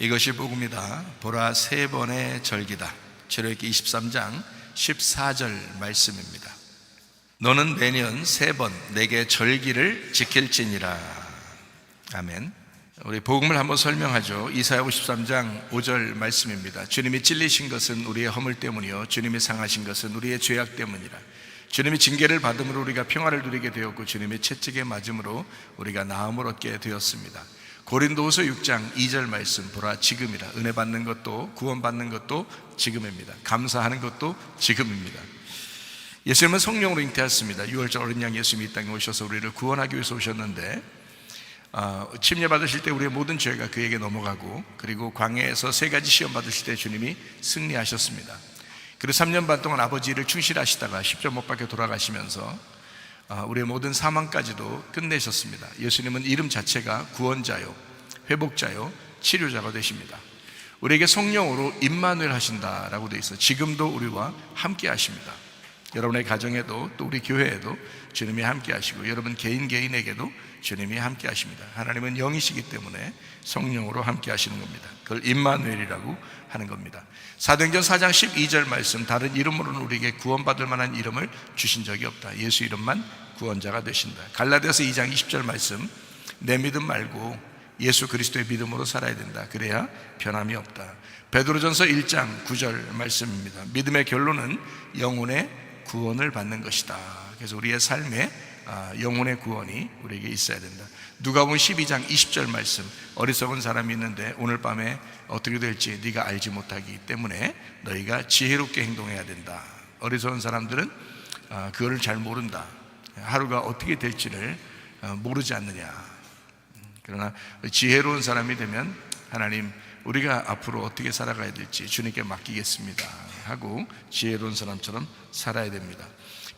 이것이 복음이다. 보라 세 번의 절기다. 출애굽기 23장 14절 말씀입니다. 너는 매년 세 번 내게 절기를 지킬지니라. 아멘. 우리 복음을 한번 설명하죠. 이사야 53장 5절 말씀입니다. 주님이 찔리신 것은 우리의 허물 때문이요 주님이 상하신 것은 우리의 죄악 때문이라. 주님이 징계를 받음으로 우리가 평화를 누리게 되었고 주님의 채찍에 맞음으로 우리가 나음을 얻게 되었습니다. 고린도후서 6장 2절 말씀 보라 지금이라 은혜 받는 것도 구원 받는 것도 지금입니다. 감사하는 것도 지금입니다. 예수님은 성령으로 잉태하였습니다. 6월절 어린 양 예수님이 이 땅에 오셔서 우리를 구원하기 위해서 오셨는데 어, 침례 받으실 때 우리의 모든 죄가 그에게 넘어가고 그리고 광야에서 세 가지 시험 받으실 때 주님이 승리하셨습니다. 그리고 3년 반 동안 아버지를 충실하시다가 십자 못 박혀 돌아가시면서 어, 우리의 모든 사망까지도 끝내셨습니다. 예수님은 이름 자체가 구원자요, 회복자요, 치료자가 되십니다. 우리에게 성령으로 임마누엘 하신다라고 되어 있어. 지금도 우리와 함께 하십니다. 여러분의 가정에도 또 우리 교회에도 주님이 함께 하시고 여러분 개인 개인에게도 주님이 함께 하십니다. 하나님은 영이시기 때문에 성령으로 함께 하시는 겁니다. 그걸 임마누엘이라고 하는 겁니다. 사도행전 4장 12절 말씀 다른 이름으로는 우리에게 구원받을 만한 이름을 주신 적이 없다. 예수 이름만 구원자가 되신다. 갈라디아서 2장 20절 말씀 내 믿음 말고 예수 그리스도의 믿음으로 살아야 된다. 그래야 변함이 없다. 베드로전서 1장 9절 말씀입니다. 믿음의 결론은 영혼의 구원을 받는 것이다. 그래서 우리의 삶에 아, 영혼의 구원이 우리에게 있어야 된다. 누가복음 12장 20절 말씀. 어리석은 사람이 있는데 오늘 밤에 어떻게 될지 네가 알지 못하기 때문에 너희가 지혜롭게 행동해야 된다. 어리석은 사람들은 아, 그거를 잘 모른다. 하루가 어떻게 될지를 아, 모르지 않느냐. 그러나 지혜로운 사람이 되면 하나님 우리가 앞으로 어떻게 살아가야 될지 주님께 맡기겠습니다 하고 지혜로운 사람처럼 살아야 됩니다.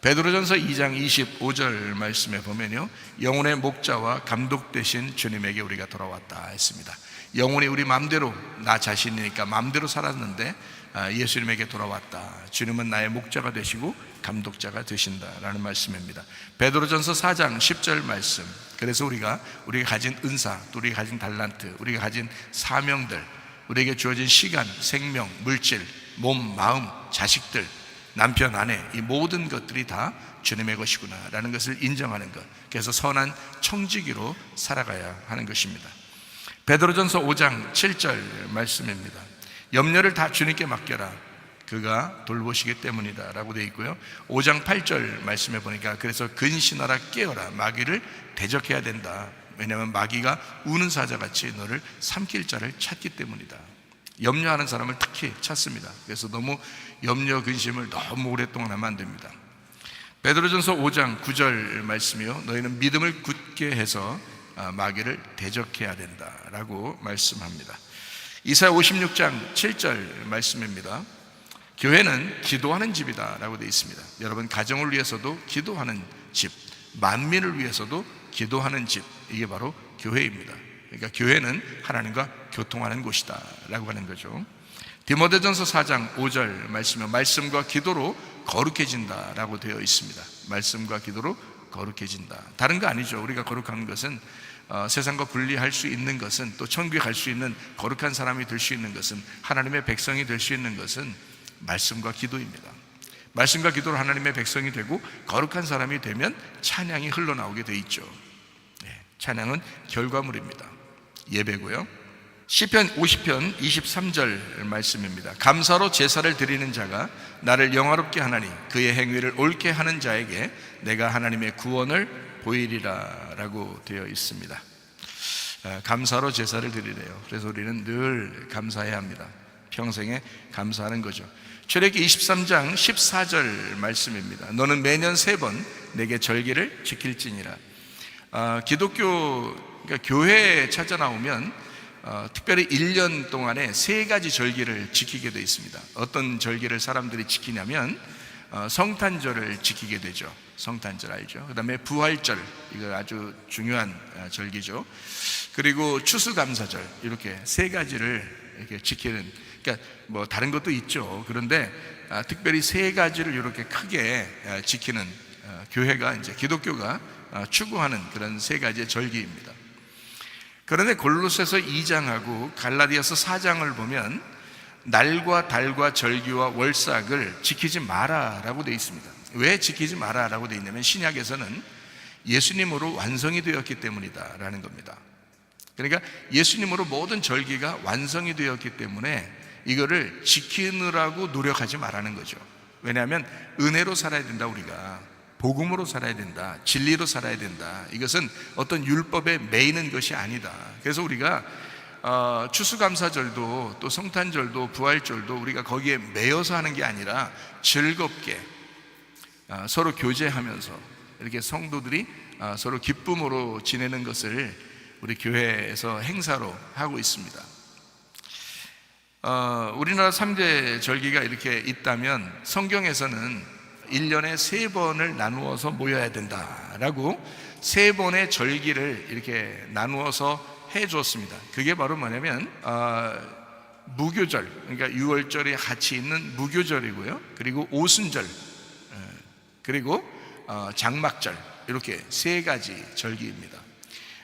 베드로전서 2장 25절 말씀에 보면요. 영혼의 목자와 감독 되신 주님에게 우리가 돌아왔다 했습니다. 영혼이 우리 마음대로 나 자신이니까 마음대로 살았는데 아, 예수님에게 돌아왔다. 주님은 나의 목자가 되시고 감독자가 되신다라는 말씀입니다. 베드로전서 4장 10절 말씀. 그래서 우리가 우리가 가진 은사, 또 우리가 가진 달란트, 우리가 가진 사명들, 우리에게 주어진 시간, 생명, 물질, 몸, 마음, 자식들, 남편, 아내 이 모든 것들이 다 주님의 것이구나라는 것을 인정하는 것. 그래서 선한 청지기로 살아가야 하는 것입니다. 베드로전서 5장 7절 말씀입니다. 염려를 다 주님께 맡겨라. 그가 돌보시기 때문이다 라고 되어 있고요. 5장 8절 말씀해 보니까 그래서 근신하라 깨어라 마귀를 대적해야 된다. 왜냐하면 마귀가 우는 사자같이 너를 삼킬 자를 찾기 때문이다. 염려하는 사람을 특히 찾습니다. 그래서 너무 염려 근심을 너무 오랫동안 하면 안 됩니다. 베드로전서 5장 9절 말씀이요. 너희는 믿음을 굳게 해서 아, 마귀를 대적해야 된다라고 말씀합니다. 이사야 56장 7절 말씀입니다. 교회는 기도하는 집이다라고 되어 있습니다. 여러분 가정을 위해서도 기도하는 집, 만민을 위해서도 기도하는 집 이게 바로 교회입니다. 그러니까 교회는 하나님과 교통하는 곳이다라고 하는 거죠. 디모데전서 4장 5절 말씀에 말씀과 기도로 거룩해진다라고 되어 있습니다. 말씀과 기도로 거룩해진다. 다른 거 아니죠. 우리가 거룩한 것은 어, 세상과 분리할 수 있는 것은 또 천국에 갈 수 있는 거룩한 사람이 될 수 있는 것은 하나님의 백성이 될 수 있는 것은 말씀과 기도입니다. 말씀과 기도로 하나님의 백성이 되고 거룩한 사람이 되면 찬양이 흘러나오게 돼 있죠. 네, 찬양은 결과물입니다. 예배고요. 시편 50편 23절 말씀입니다. 감사로 제사를 드리는 자가 나를 영화롭게 하나니 그의 행위를 옳게 하는 자에게 내가 하나님의 구원을 보이리라라고 되어 있습니다. 아, 감사로 제사를 드리래요. 그래서 우리는 늘 감사해야 합니다. 평생에 감사하는 거죠. 출애기 23장 14절 말씀입니다. 너는 매년 세 번 내게 절기를 지킬지니라. 아, 기독교 그러니까 교회에 찾아 나오면 어, 특별히 1년 동안에 세 가지 절기를 지키게 되어 있습니다. 어떤 절기를 사람들이 지키냐면 어, 성탄절을 지키게 되죠. 성탄절 알죠? 그 다음에 부활절, 이거 아주 중요한 어, 절기죠. 그리고 추수감사절, 이렇게 세 가지를 이렇게 지키는, 그러니까 뭐 다른 것도 있죠. 그런데 아, 특별히 세 가지를 이렇게 크게 아, 지키는 아, 교회가 이제 기독교가 아, 추구하는 그런 세 가지의 절기입니다. 그런데 골로새서 2장하고 갈라디아서 4장을 보면 날과 달과 절기와 월삭을 지키지 마라라고 되어 있습니다. 왜 지키지 마라라고 되어 있냐면 신약에서는 예수님으로 완성이 되었기 때문이다라는 겁니다. 그러니까 예수님으로 모든 절기가 완성이 되었기 때문에 이거를 지키느라고 노력하지 말라는 거죠. 왜냐하면 은혜로 살아야 된다 우리가 복음으로 살아야 된다. 진리로 살아야 된다. 이것은 어떤 율법에 매이는 것이 아니다. 그래서 우리가 어, 추수감사절도 또 성탄절도 부활절도 우리가 거기에 매여서 하는 게 아니라 즐겁게 어, 서로 교제하면서 이렇게 성도들이 어, 서로 기쁨으로 지내는 것을 우리 교회에서 행사로 하고 있습니다. 어, 우리나라 3대 절기가 이렇게 있다면 성경에서는 1년에 세 번을 나누어서 모여야 된다라고 세 번의 절기를 이렇게 나누어서 해 주었습니다. 그게 바로 뭐냐면 어, 무교절, 그러니까 6월절이 같이 있는 무교절이고요. 그리고 오순절, 어, 그리고 어, 장막절 이렇게 세 가지 절기입니다.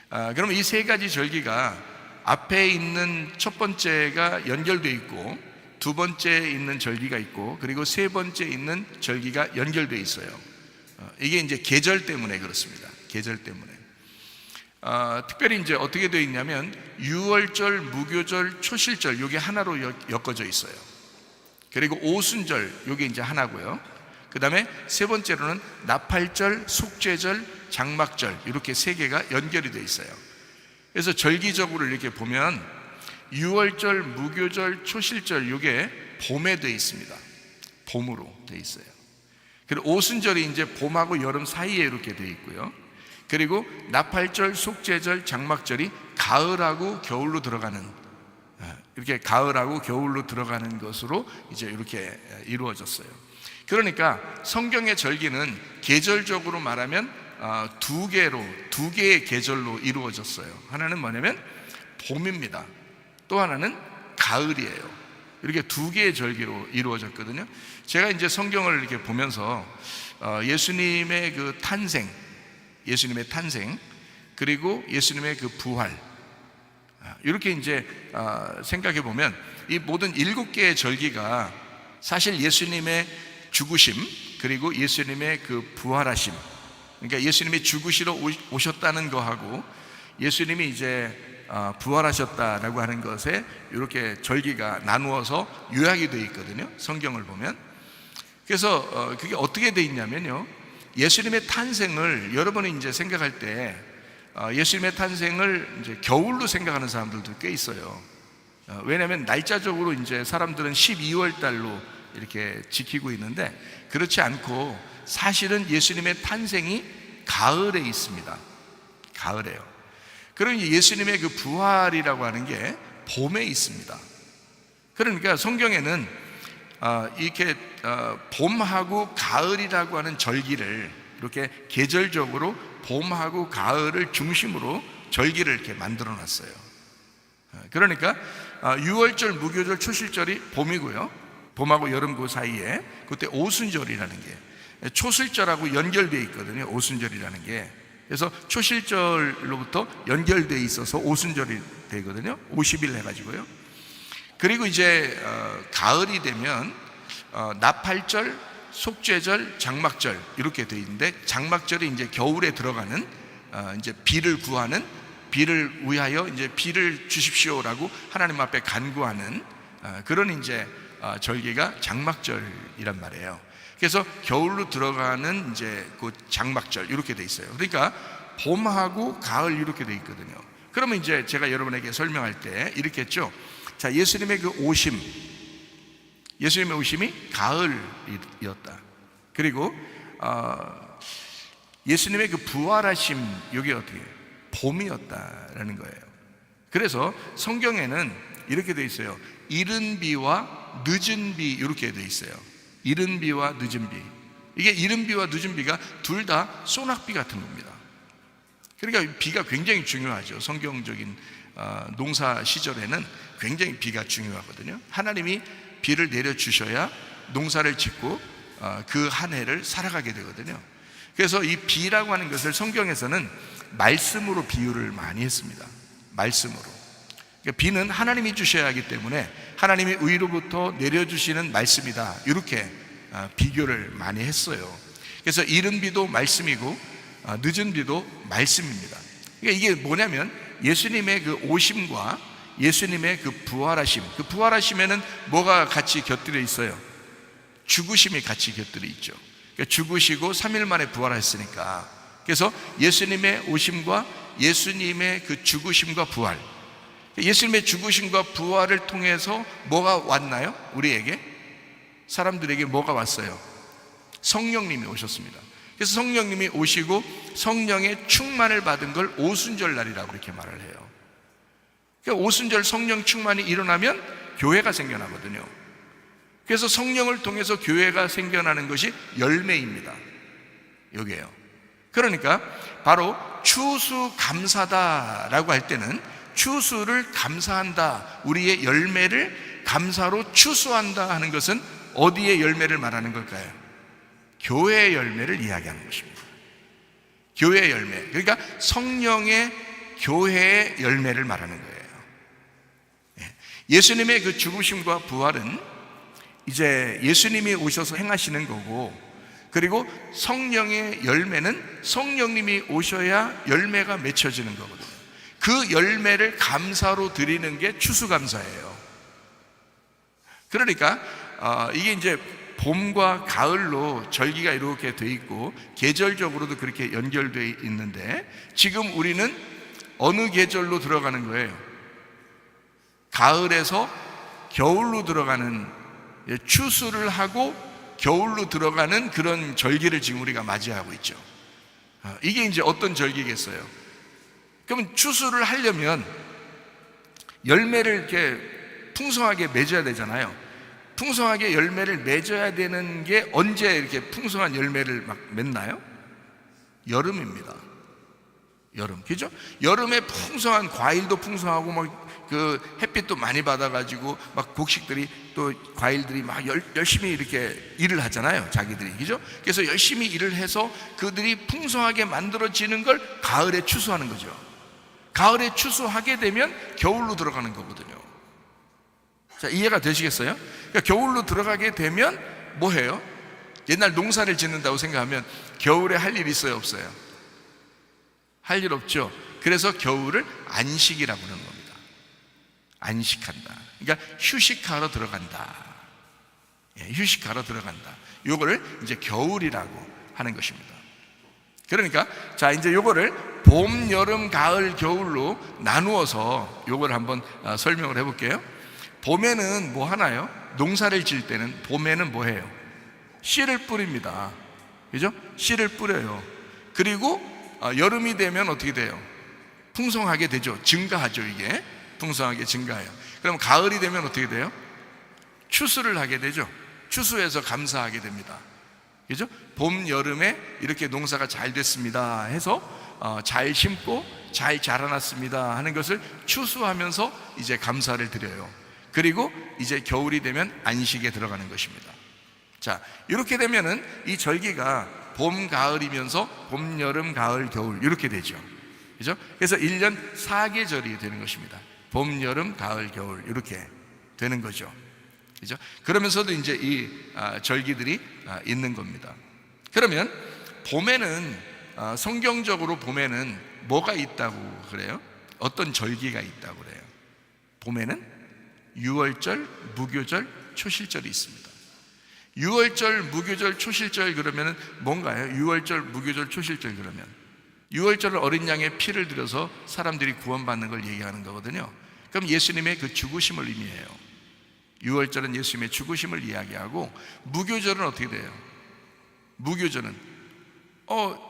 아, 그러면 이세 가지 절기가 앞에 있는 첫 번째가 연결되어 있고 두 번째 있는 절기가 있고 그리고 세 번째 있는 절기가 연결되어 있어요. 어, 이게 이제 계절 때문에 그렇습니다. 계절 때문에. 아, 특별히 이제 어떻게 되어 있냐면 6월절, 무교절, 초실절 이게 하나로 엮- 엮어져 있어요. 그리고 오순절 이게 이제 하나고요. 그 다음에 세 번째로는 나팔절, 속죄절, 장막절 이렇게 세 개가 연결이 되어 있어요. 그래서 절기적으로 이렇게 보면 6월절, 무교절, 초실절 이게 봄에 되어 있습니다. 봄으로 되어 있어요. 그리고 오순절이 이제 봄하고 여름 사이에 이렇게 되어 있고요. 그리고 나팔절, 속죄절, 장막절이 가을하고 겨울로 들어가는 아, 이렇게 가을하고 겨울로 들어가는 것으로 이제 이렇게 이루어졌어요. 그러니까 성경의 절기는 계절적으로 말하면 아, 두 개로 두 개의 계절로 이루어졌어요. 하나는 뭐냐면 봄입니다. 또 하나는 가을이에요. 이렇게 두 개의 절기로 이루어졌거든요. 제가 이제 성경을 이렇게 보면서 어, 예수님의 그 탄생, 예수님의 탄생, 그리고 예수님의 그 부활, 아, 이렇게 이제 아, 생각해 보면 이 모든 일곱 개의 절기가 사실 예수님의 죽으심 그리고 예수님의 그 부활하심 그러니까 예수님이 죽으시러 오- 오셨다는 거하고 예수님이 이제 아, 부활하셨다라고 하는 것에 이렇게 절기가 나누어서 요약이 되어 있거든요. 성경을 보면 그래서 어, 그게 어떻게 돼 있냐면요. 예수님의 탄생을 여러분이 이제 생각할 때 어, 예수님의 탄생을 이제 겨울로 생각하는 사람들도 꽤 있어요. 어, 왜냐하면 날짜적으로 이제 사람들은 12월 달로 이렇게 지키고 있는데 그렇지 않고 사실은 예수님의 탄생이 가을에 있습니다. 가을에요. 이제 예수님의 그 부활이라고 하는 게 봄에 있습니다. 그러니까 성경에는 어, 이렇게 어, 봄하고 가을이라고 하는 절기를 이렇게 계절적으로 봄하고 가을을 중심으로 절기를 이렇게 만들어 놨어요. 어, 그러니까 6월절, 무교절, 초실절이 봄이고요. 봄하고 여름 그 사이에 그때 오순절이라는 게 초실절하고 연결되어 있거든요. 오순절이라는 게. 그래서 초실절로부터 연결되어 있어서 오순절이 되거든요. 50일 해가지고요. 그리고 이제 어, 가을이 되면 어, 나팔절, 속죄절, 장막절 이렇게 돼 있는데 장막절이 이제 겨울에 들어가는 어, 이제 비를 구하는 비를 위하여 이제 비를 주십시오라고 하나님 앞에 간구하는 어, 그런 이제 어, 절기가 장막절이란 말이에요. 그래서 겨울로 들어가는 이제 그 장막절 이렇게 돼 있어요. 그러니까 봄하고 가을 이렇게 돼 있거든요. 그러면 이제 제가 여러분에게 설명할 때 이렇게 했죠. 자, 예수님의 그 오심, 예수님의 오심이 가을이었다. 그리고 어, 예수님의 그 부활하심 이게 어떻게? 봄이었다라는 거예요. 그래서 성경에는 이렇게 돼 있어요. 이른 비와 늦은 비 이렇게 돼 있어요. 이른 비와 늦은 비. 이게 이른 비와 늦은 비가 둘 다 소낙비 같은 겁니다. 그러니까 비가 굉장히 중요하죠. 성경적인 어, 농사 시절에는 굉장히 비가 중요하거든요. 하나님이 비를 내려 주셔야 농사를 짓고 어, 그한 해를 살아가게 되거든요. 그래서 이 비라고 하는 것을 성경에서는 말씀으로 비유를 많이 했습니다. 말씀으로. 그러니까 비는 하나님이 주셔야 하기 때문에 하나님이 위로부터 내려주시는 말씀이다. 이렇게 아, 비교를 많이 했어요. 그래서 이른 비도 말씀이고 아, 늦은 비도 말씀입니다. 그러니까 이게 뭐냐면 예수님의 그 오심과 예수님의 그 부활하심, 그 부활하심에는 뭐가 같이 곁들여 있어요? 죽으심이 같이 곁들여 있죠. 그러니까 죽으시고 3일 만에 부활했으니까. 그래서 예수님의 오심과 예수님의 그 죽으심과 부활. 예수님의 죽으심과 부활을 통해서 뭐가 왔나요? 우리에게? 사람들에게 뭐가 왔어요? 성령님이 오셨습니다. 그래서 성령님이 오시고 성령의 충만을 받은 걸 오순절 날이라고 이렇게 말을 해요. 그러니까 오순절 성령 충만이 일어나면 교회가 생겨나거든요. 그래서 성령을 통해서 교회가 생겨나는 것이 열매입니다. 여기에요. 그러니까 바로 추수 감사다라고 할 때는 추수를 감사한다. 우리의 열매를 감사로 추수한다 하는 것은 어디의 열매를 말하는 걸까요? 교회의 열매를 이야기하는 것입니다. 교회의 열매. 그러니까 성령의 교회의 열매를 말하는 거예요. 예. 예수님의 그 죽으심과 부활은 이제 예수님이 오셔서 행하시는 거고 그리고 성령의 열매는 성령님이 오셔야 열매가 맺혀지는 거거든요. 그 열매를 감사로 드리는 게 추수감사예요. 그러니까 어, 이게 이제 봄과 가을로 절기가 이렇게 돼 있고 계절적으로도 그렇게 연결되어 있는데 지금 우리는 어느 계절로 들어가는 거예요? 가을에서 겨울로 들어가는 예, 추수를 하고 겨울로 들어가는 그런 절기를 지금 우리가 맞이하고 있죠. 어, 이게 이제 어떤 절기겠어요? 그러면 추수를 하려면 열매를 이렇게 풍성하게 맺어야 되잖아요. 풍성하게 열매를 맺어야 되는 게 언제 이렇게 풍성한 열매를 막 맺나요? 여름입니다. 여름. 그죠? 여름에 풍성한 과일도 풍성하고 막 그 햇빛도 많이 받아가지고 막 곡식들이 또 과일들이 막 열, 열심히 이렇게 일을 하잖아요. 자기들이. 그죠? 그래서 열심히 일을 해서 그들이 풍성하게 만들어지는 걸 가을에 추수하는 거죠. 가을에 추수하게 되면 겨울로 들어가는 거거든요. 자, 이해가 되시겠어요? 그러니까 겨울로 들어가게 되면 뭐 해요? 옛날 농사를 짓는다고 생각하면 겨울에 할 일 있어요, 없어요? 할 일 없죠. 그래서 겨울을 안식이라고 하는 겁니다. 안식한다. 그러니까 휴식하러 들어간다. 예, 휴식하러 들어간다. 요거를 이제 겨울이라고 하는 것입니다. 그러니까 자 이제 요거를 봄, 여름, 가을, 겨울로 나누어서 요걸 한번 어, 설명을 해볼게요. 봄에는 뭐 하나요? 농사를 지을 때는 봄에는 뭐 해요? 씨를 뿌립니다. 그죠? 씨를 뿌려요. 그리고 어, 여름이 되면 어떻게 돼요? 풍성하게 되죠. 증가하죠, 이게. 풍성하게 증가해요. 그럼 가을이 되면 어떻게 돼요? 추수를 하게 되죠. 추수해서 감사하게 됩니다. 그죠? 봄, 여름에 이렇게 농사가 잘 됐습니다 해서 어, 잘 심고 잘 자라났습니다 하는 것을 추수하면서 이제 감사를 드려요. 그리고 이제 겨울이 되면 안식에 들어가는 것입니다. 자, 이렇게 되면은 이 절기가 봄, 가을이면서 봄, 여름, 가을, 겨울 이렇게 되죠. 그죠? 그래서 1년 4계절이 되는 것입니다. 봄, 여름, 가을, 겨울 이렇게 되는 거죠. 그죠? 그러면서도 이제 이 아, 절기들이 아, 있는 겁니다. 그러면 봄에는 아, 성경적으로 봄에는 뭐가 있다고 그래요? 어떤 절기가 있다고 그래요? 봄에는 6월절, 무교절, 초실절이 있습니다. 6월절, 무교절, 초실절 그러면은 뭔가요? 6월절, 무교절, 초실절 그러면 6월절은 어린 양의 피를 들여서 사람들이 구원받는 걸 얘기하는 거거든요. 그럼 예수님의 그 죽으심을 의미해요. 6월절은 예수님의 죽으심을 이야기하고 무교절은 어떻게 돼요? 무교절은 어,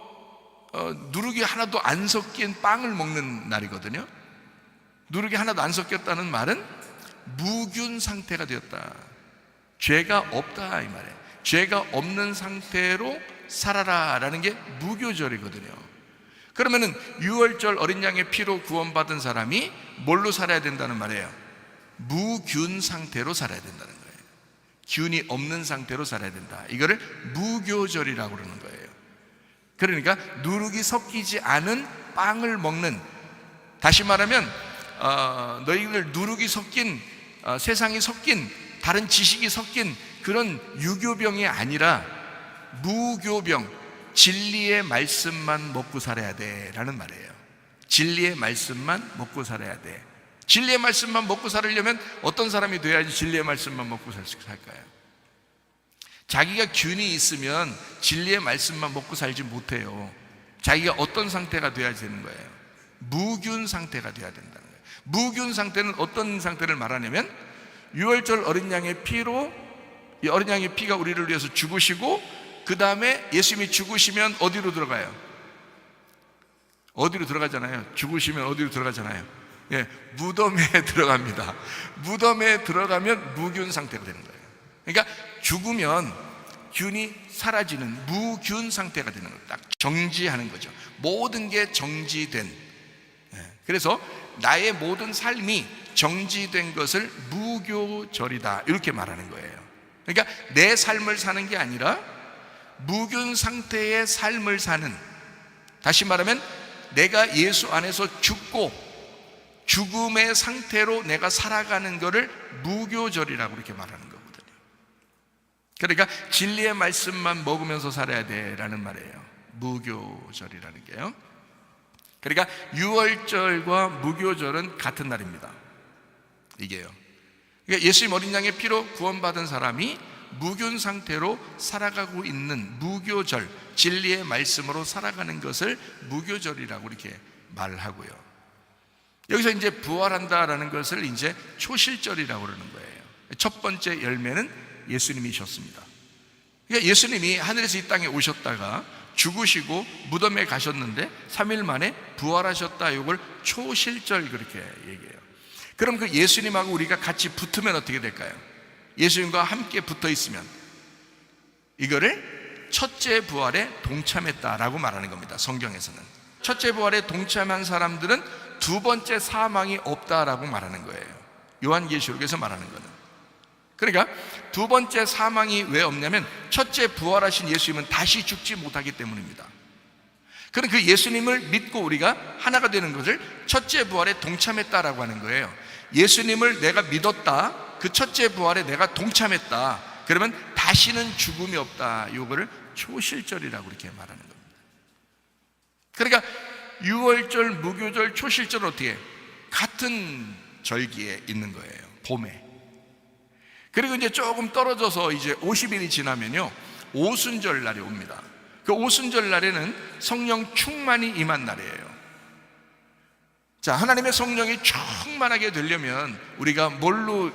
어, 누룩이 하나도 안 섞인 빵을 먹는 날이거든요. 누룩이 하나도 안 섞였다는 말은 무균 상태가 되었다. 죄가 없다 이 말이에요. 죄가 없는 상태로 살아라라는 게 무교절이거든요. 그러면은 6월절 어린 양의 피로 구원받은 사람이 뭘로 살아야 된다는 말이에요? 무균 상태로 살아야 된다는 거예요. 균이 없는 상태로 살아야 된다. 이거를 무교절이라고 그러는 거예요. 그러니까 누룩이 섞이지 않은 빵을 먹는 다시 말하면 어, 너희들 누룩이 섞인 어, 세상이 섞인 다른 지식이 섞인 그런 유교병이 아니라 무교병 진리의 말씀만 먹고 살아야 돼라는 말이에요. 진리의 말씀만 먹고 살아야 돼. 진리의 말씀만 먹고 살으려면 어떤 사람이 돼야지 진리의 말씀만 먹고 살 수 살까요? 자기가 균이 있으면 진리의 말씀만 먹고 살지 못해요. 자기가 어떤 상태가 돼야 되는 거예요? 무균 상태가 돼야 된다는 거예요. 무균 상태는 어떤 상태를 말하냐면 유월절 어린 양의 피로 이 어린 양의 피가 우리를 위해서 죽으시고 그 다음에 예수님이 죽으시면 어디로 들어가요? 어디로 들어가잖아요. 죽으시면 어디로 들어가잖아요. 예, 무덤에 들어갑니다. 무덤에 들어가면 무균 상태가 되는 거예요. 그러니까 죽으면 균이 사라지는 무균 상태가 되는 거예요. 딱 정지하는 거죠. 모든 게 정지된. 예, 그래서 나의 모든 삶이 정지된 것을 무교절이다. 이렇게 말하는 거예요. 그러니까 내 삶을 사는 게 아니라 무균 상태의 삶을 사는 다시 말하면 내가 예수 안에서 죽고 죽음의 상태로 내가 살아가는 것을 무교절이라고 이렇게 말하는 거거든요. 그러니까 진리의 말씀만 먹으면서 살아야 돼라는 말이에요. 무교절이라는 게요. 그러니까 유월절과 무교절은 같은 날입니다. 이게요. 그러니까 예수님 어린 양의 피로 구원받은 사람이 무균 상태로 살아가고 있는 무교절, 진리의 말씀으로 살아가는 것을 무교절이라고 이렇게 말을 하고요. 여기서 이제 부활한다라는 것을 이제 초실절이라고 그러는 거예요. 첫 번째 열매는 예수님이셨습니다. 그러니까 예수님이 하늘에서 이 땅에 오셨다가 죽으시고 무덤에 가셨는데 3일 만에 부활하셨다. 이걸 초실절 그렇게 얘기해요. 그럼 그 예수님하고 우리가 같이 붙으면 어떻게 될까요? 예수님과 함께 붙어 있으면 이거를 첫째 부활에 동참했다라고 말하는 겁니다. 성경에서는. 첫째 부활에 동참한 사람들은 두 번째 사망이 없다라고 말하는 거예요. 요한계시록에서 말하는 거는. 그러니까 두 번째 사망이 왜 없냐면 첫째 부활하신 예수님은 다시 죽지 못하기 때문입니다. 그럼 그 예수님을 믿고 우리가 하나가 되는 것을 첫째 부활에 동참했다라고 하는 거예요. 예수님을 내가 믿었다. 그 첫째 부활에 내가 동참했다. 그러면 다시는 죽음이 없다. 이거를 초실절이라고 이렇게 말하는 겁니다. 그러니까 6월절, 무교절, 초실절 어떻게 같은 절기에 있는 거예요. 봄에. 그리고 이제 조금 떨어져서 이제 50일이 지나면요. 오순절 날이 옵니다. 그 오순절 날에는 성령 충만이 임한 날이에요. 자, 하나님의 성령이 충만하게 되려면 우리가 뭘로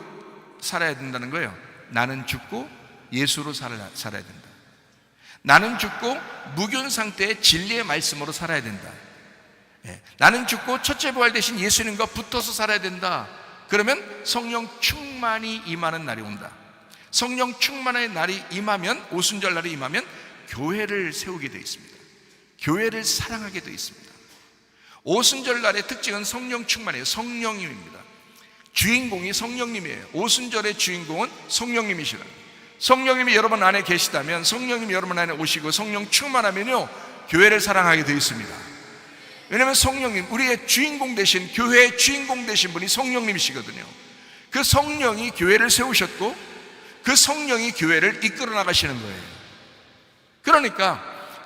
살아야 된다는 거예요? 나는 죽고 예수로 살아야, 살아야 된다. 나는 죽고 무균 상태의 진리의 말씀으로 살아야 된다. 예, 나는 죽고 첫째 부활 대신 예수님과 붙어서 살아야 된다. 그러면 성령 충만이 임하는 날이 온다. 성령 충만의 날이 임하면 오순절 날이 임하면 교회를 세우게 되어 있습니다. 교회를 사랑하게 되어 있습니다. 오순절 날의 특징은 성령 충만이에요. 성령님입니다. 주인공이 성령님이에요. 오순절의 주인공은 성령님이시라. 성령님이 여러분 안에 계시다면 성령님이 여러분 안에 오시고 성령 충만하면요 교회를 사랑하게 되어 있습니다. 왜냐하면 성령님 우리의 주인공 되신 교회의 주인공 되신 분이 성령님이시거든요. 그 성령이 교회를 세우셨고 그 성령이 교회를 이끌어 나가시는 거예요. 그러니까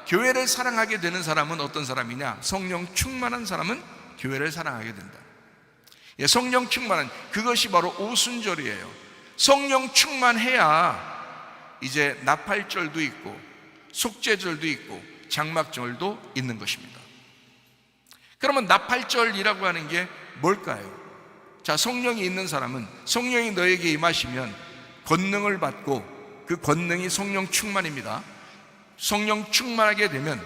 교회를 사랑하게 되는 사람은 어떤 사람이냐? 성령 충만한 사람은 교회를 사랑하게 된다. 예, 성령 충만한 그것이 바로 오순절이에요. 성령 충만해야 이제 나팔절도 있고 속죄절도 있고 장막절도 있는 것입니다. 그러면 나팔절이라고 하는 게 뭘까요? 자, 성령이 있는 사람은 성령이 너에게 임하시면 권능을 받고 그 권능이 성령 충만입니다. 성령 충만하게 되면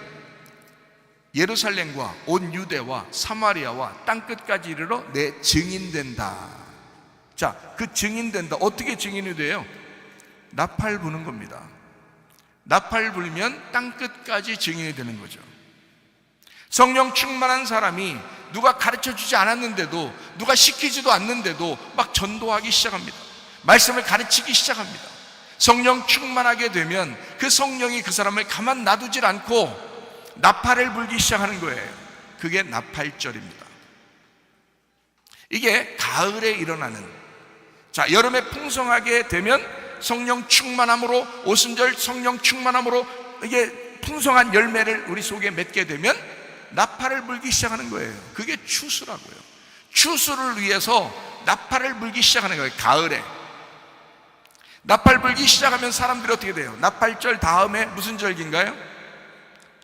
예루살렘과 온 유대와 사마리아와 땅끝까지 이르러 내 증인된다. 자, 그 증인된다. 어떻게 증인이 돼요? 나팔 부는 겁니다. 나팔 불면 땅끝까지 증인이 되는 거죠. 성령 충만한 사람이 누가 가르쳐 주지 않았는데도 누가 시키지도 않는데도 막 전도하기 시작합니다. 말씀을 가르치기 시작합니다. 성령 충만하게 되면 그 성령이 그 사람을 가만 놔두질 않고 나팔을 불기 시작하는 거예요. 그게 나팔절입니다. 이게 가을에 일어나는 자, 여름에 풍성하게 되면 성령 충만함으로 오순절 성령 충만함으로 이게 풍성한 열매를 우리 속에 맺게 되면 나팔을 불기 시작하는 거예요. 그게 추수라고요. 추수를 위해서 나팔을 불기 시작하는 거예요. 가을에. 나팔 불기 시작하면 사람들이 어떻게 돼요? 나팔절 다음에 무슨 절기인가요?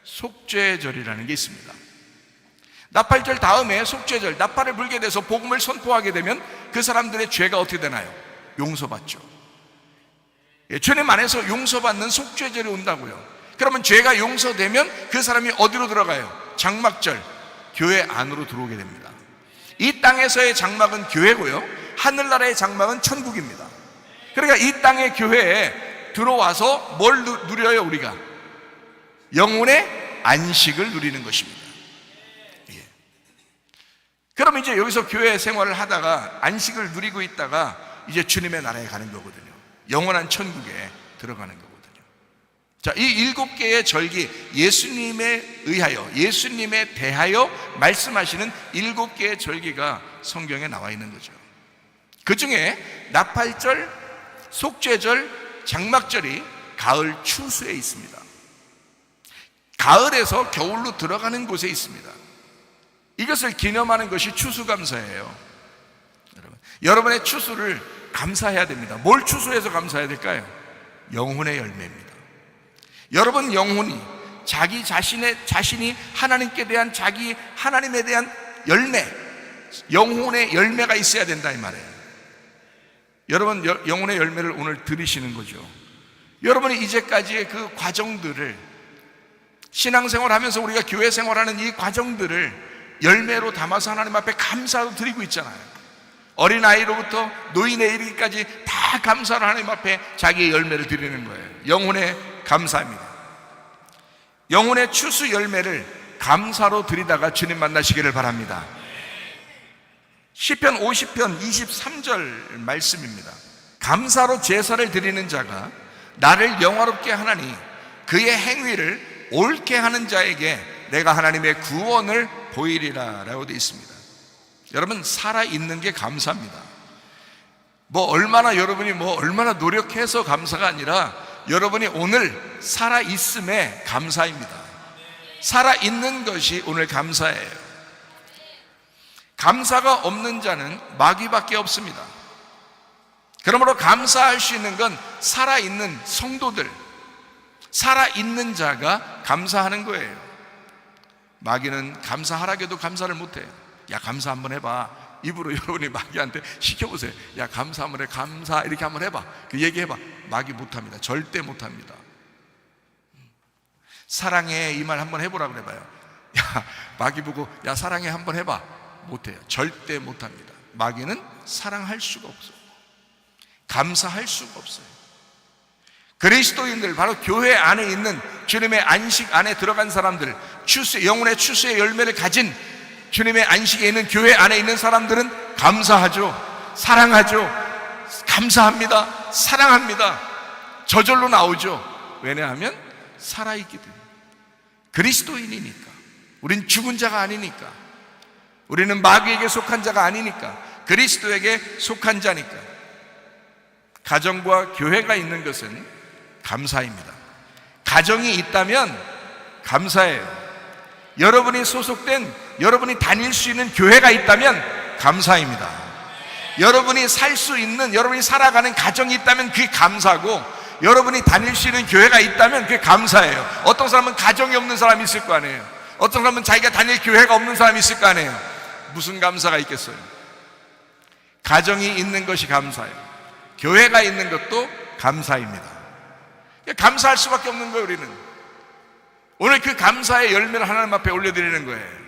속죄절이라는 게 있습니다. 나팔절 다음에 속죄절, 나팔을 불게 돼서 복음을 선포하게 되면 그 사람들의 죄가 어떻게 되나요? 용서받죠. 예, 주님 안에서 용서받는 속죄절이 온다고요. 그러면 죄가 용서되면 그 사람이 어디로 들어가요? 장막절, 교회 안으로 들어오게 됩니다. 이 땅에서의 장막은 교회고요. 하늘나라의 장막은 천국입니다. 그러니까 이 땅의 교회에 들어와서 뭘 누- 누려요, 우리가? 영혼의 안식을 누리는 것입니다. 예. 그럼 이제 여기서 교회 생활을 하다가 안식을 누리고 있다가 이제 주님의 나라에 가는 거거든요. 영원한 천국에 들어가는 거거든요. 자, 이 일곱 개의 절기, 예수님에 의하여, 예수님에 대하여 말씀하시는 일곱 개의 절기가 성경에 나와 있는 거죠. 그 중에 나팔절, 속죄절, 장막절이 가을 추수에 있습니다. 가을에서 겨울로 들어가는 곳에 있습니다. 이것을 기념하는 것이 추수감사예요. 여러분, 여러분의 추수를 감사해야 됩니다. 뭘 추수해서 감사해야 될까요? 영혼의 열매입니다. 여러분 영혼이 자기 자신의 자신이 하나님께 대한 자기 하나님에 대한 열매, 영혼의 열매가 있어야 된다 이 말이에요. 여러분 여- 영혼의 열매를 오늘 들으시는 거죠. 여러분이 이제까지의 그 과정들을 신앙생활 하면서 우리가 교회 생활하는 이 과정들을 열매로 담아서 하나님 앞에 감사로 드리고 있잖아요. 어린아이로부터 노인에 이르기까지 다 감사를 하나님 앞에 자기의 열매를 드리는 거예요. 영혼의 감사입니다. 영혼의 추수 열매를 감사로 드리다가 주님 만나시기를 바랍니다. 시편 50편 23절 말씀입니다. 감사로 제사를 드리는 자가 나를 영화롭게 하나니 그의 행위를 옳게 하는 자에게 내가 하나님의 구원을 보이리라 라고 되어 있습니다. 여러분 살아 있는 게 감사입니다. 뭐 얼마나 여러분이 뭐 얼마나 노력해서 감사가 아니라 여러분이 오늘 살아 있음에 감사입니다. 살아 있는 것이 오늘 감사예요. 감사가 없는 자는 마귀밖에 없습니다. 그러므로 감사할 수 있는 건 살아있는 성도들, 살아있는 자가 감사하는 거예요. 마귀는 감사하라게도 감사를 못해요. 야, 감사 한번 해봐. 입으로 여러분이 마귀한테 시켜보세요. 야, 감사 한번 해. 감사. 이렇게 한번 해봐. 그 얘기해봐. 마귀 못합니다. 절대 못합니다. 사랑해. 이 말 한번 해보라 그래봐요. 야, 마귀 보고, 야, 사랑해. 한번 해봐. 못해요. 절대 못합니다. 마귀는 사랑할 수가 없어요. 감사할 수가 없어요. 그리스도인들 바로 교회 안에 있는 주님의 안식 안에 들어간 사람들, 추수 영혼의 추수의 열매를 가진 주님의 안식에 있는 교회 안에 있는 사람들은 감사하죠. 사랑하죠. 감사합니다. 사랑합니다. 저절로 나오죠. 왜냐하면 살아있기 때문에. 그리스도인이니까. 우린 죽은 자가 아니니까. 우리는 마귀에게 속한 자가 아니니까. 그리스도에게 속한 자니까. 가정과 교회가 있는 것은 감사입니다. 가정이 있다면 감사해요. 여러분이 소속된, 여러분이 다닐 수 있는 교회가 있다면 감사입니다. 여러분이 살 수 있는, 여러분이 살아가는 가정이 있다면 그게 감사고, 여러분이 다닐 수 있는 교회가 있다면 그게 감사해요. 어떤 사람은 가정이 없는 사람이 있을 거 아니에요. 어떤 사람은 자기가 다닐 교회가 없는 사람이 있을 거 아니에요. 무슨 감사가 있겠어요? 가정이 있는 것이 감사예요. 교회가 있는 것도 감사입니다. 감사할 수밖에 없는 거예요, 우리는. 오늘 그 감사의 열매를 하나님 앞에 올려드리는 거예요.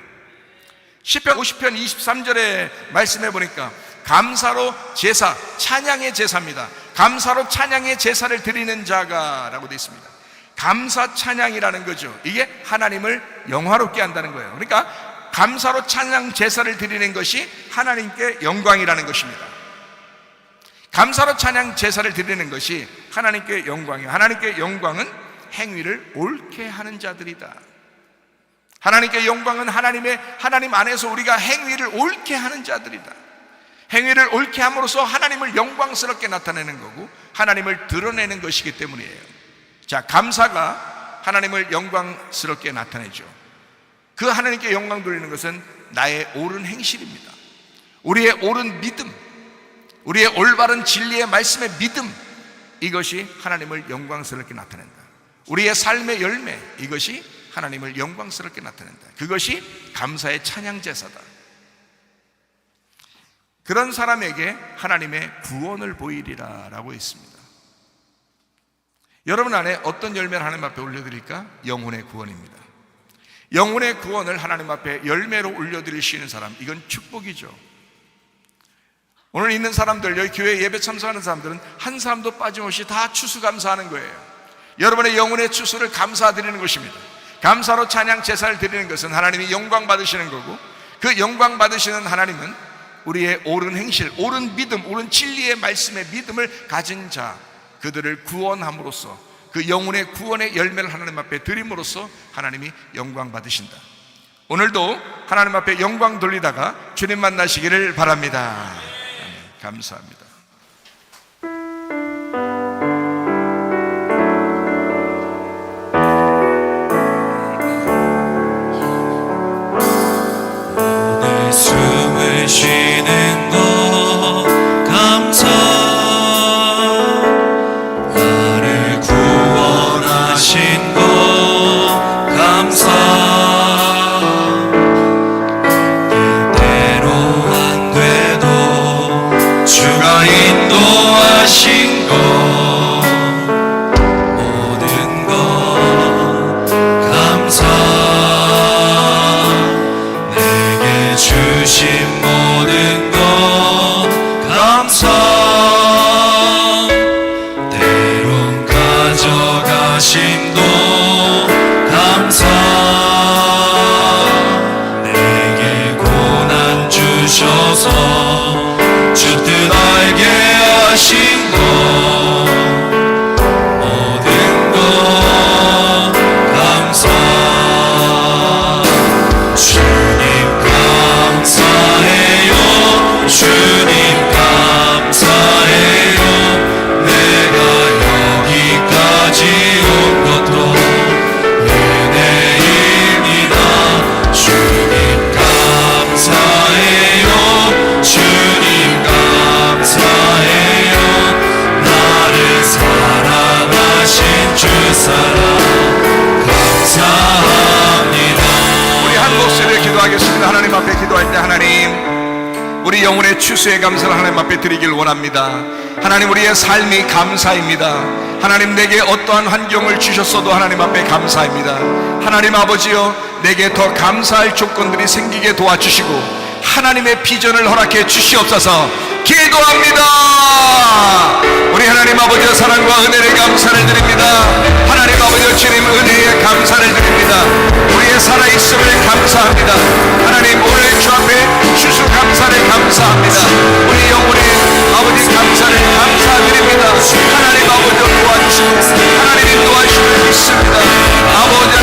10편 50편 23절에 말씀해 보니까 감사로 제사, 찬양의 제사입니다. 감사로 찬양의 제사를 드리는 자가 라고 되어 있습니다. 감사 찬양이라는 거죠. 이게 하나님을 영화롭게 한다는 거예요. 그러니까 감사로 찬양 제사를 드리는 것이 하나님께 영광이라는 것입니다. 감사로 찬양 제사를 드리는 것이 하나님께 영광이에요. 하나님께 영광은 행위를 옳게 하는 자들이다. 하나님께 영광은 하나님의 하나님 안에서 우리가 행위를 옳게 하는 자들이다. 행위를 옳게 함으로써 하나님을 영광스럽게 나타내는 거고 하나님을 드러내는 것이기 때문이에요. 자, 감사가 하나님을 영광스럽게 나타내죠. 그 하나님께 영광 돌리는 것은 나의 옳은 행실입니다. 우리의 옳은 믿음, 우리의 올바른 진리의 말씀의 믿음, 이것이 하나님을 영광스럽게 나타낸다. 우리의 삶의 열매, 이것이 하나님을 영광스럽게 나타낸다. 그것이 감사의 찬양 제사다. 그런 사람에게 하나님의 구원을 보이리라라고 했습니다. 여러분 안에 어떤 열매를 하나님 앞에 올려드릴까? 영혼의 구원입니다. 영혼의 구원을 하나님 앞에 열매로 올려드릴 수 있는 사람, 이건 축복이죠. 오늘 있는 사람들, 여기 교회 예배 참석하는 사람들은 한 사람도 빠짐없이 다 추수 감사하는 거예요. 여러분의 영혼의 추수를 감사드리는 것입니다. 감사로 찬양 제사를 드리는 것은 하나님이 영광 받으시는 거고 그 영광 받으시는 하나님은 우리의 옳은 행실, 옳은 믿음, 옳은 진리의 말씀의 믿음을 가진 자 그들을 구원함으로써 그 영혼의 구원의 열매를 하나님 앞에 드림으로써 하나님이 영광 받으신다. 오늘도 하나님 앞에 영광 돌리다가 주님 만나시기를 바랍니다. 감사합니다. 하나님 우리 영혼의 추수의 감사를 하나님 앞에 드리길 원합니다. 하나님 우리의 삶이 감사입니다. 하나님 내게 어떠한 환경을 주셨어도 하나님 앞에 감사합니다. 하나님 아버지여 내게 더 감사할 조건들이 생기게 도와주시고 하나님의 비전을 허락해 주시옵소서 기도합니다. 우리 하나님 아버지의 사랑과 은혜를 감사를 드립니다. 하나님 아버지 주님 은혜에 감사를 드립니다. 우리의 살아있음을 감사합니다. 하나님 오늘 주 앞에 주수 감사를 감사합니다. 우리 영혼의 아버지 감사를 감사드립니다. 하나님 아버지 도와주시고 하나님 도와주시고 믿습니다. 아버지